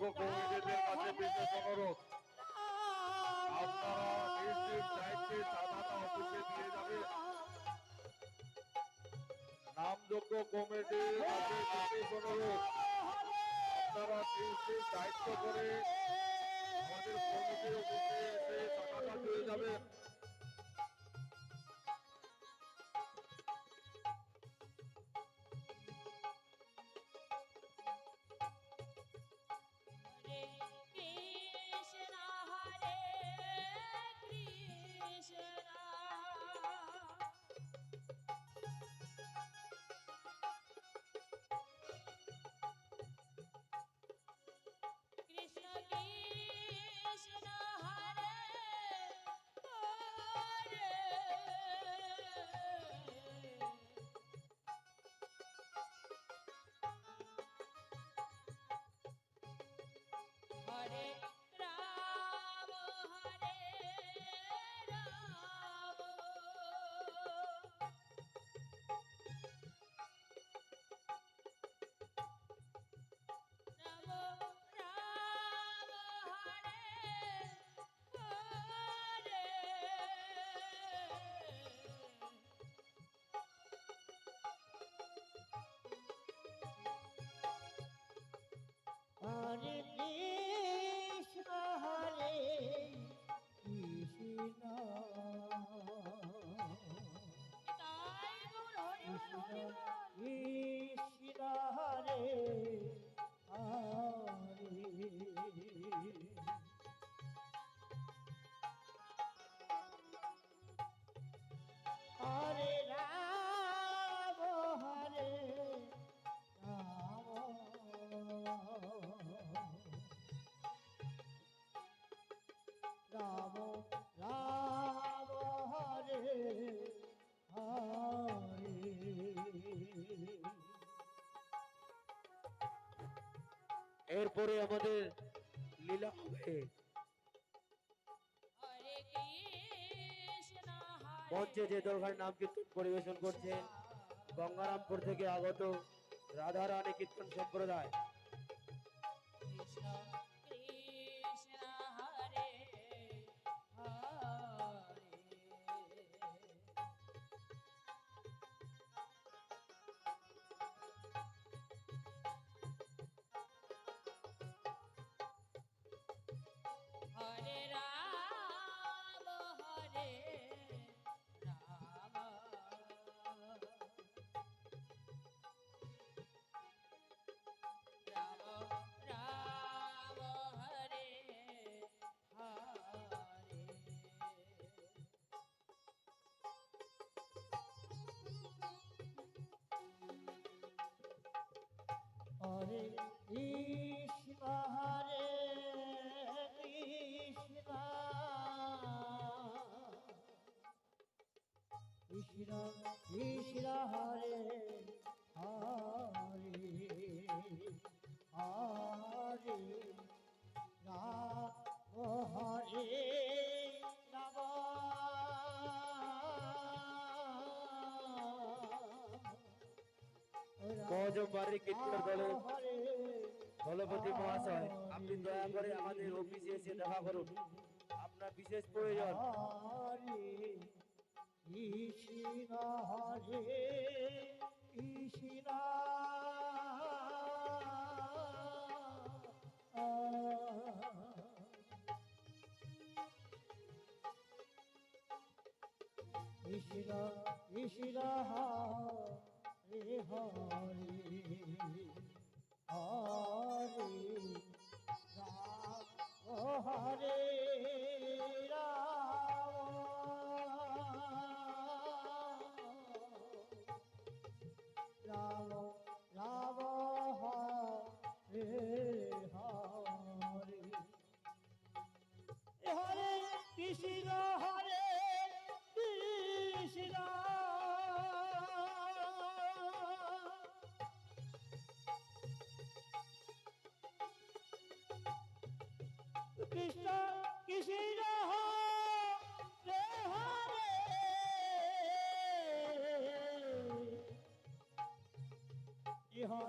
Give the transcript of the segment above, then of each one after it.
নামযোগ্য কমিটিদের কাছে বিশেষ অনুরোধ। আপনারা নিজ নিজ দায়িত্বে চাঁদাটা অফিসে দিয়ে যাবেন। নামযোগ্য কমিটির কাছে বিশেষ অনুরোধ। আপনারা নিজ নিজ দায়িত্ব করে আমাদের কমিটির অফিসে এসে চাঁদাটা দিয়ে যাবেন। এরপরে আমাদের লীলা হবে। মঞ্চে যে দরগার নাম কীর্তন পরিবেশন করছেন গঙ্গারামপুর থেকে আগত রাধারানী কীর্তন সম্প্রদায়। কৃষ্ণ কৃষ্ণ হরে হরে রাম মহজমবাড়ির কীর্তন দলের দলপতি মহাশয়, আপনি দয়া করে আমাদের অফিসে এসে দেখা করুন। আপনার বিশেষ প্রয়োজন। কৃষ্ণ হরে কৃষ্ণ হরে হরে इष्टा किसी का हो। रे हो ये हो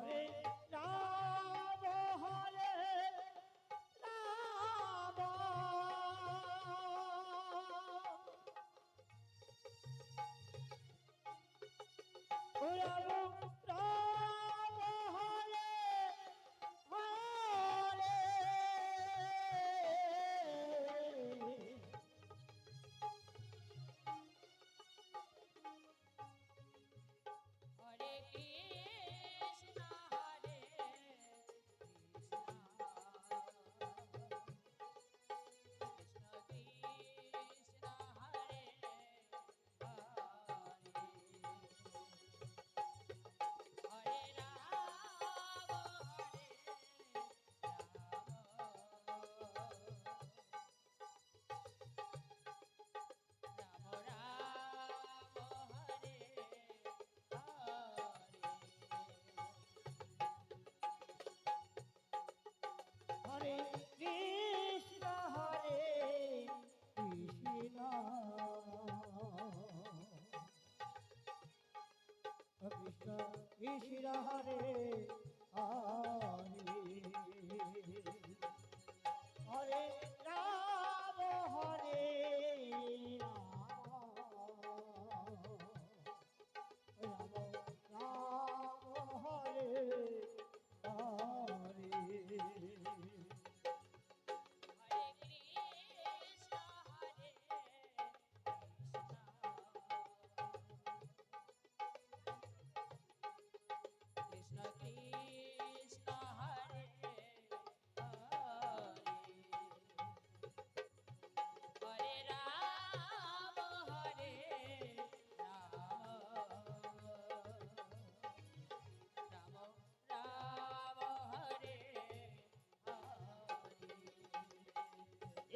শিরহরে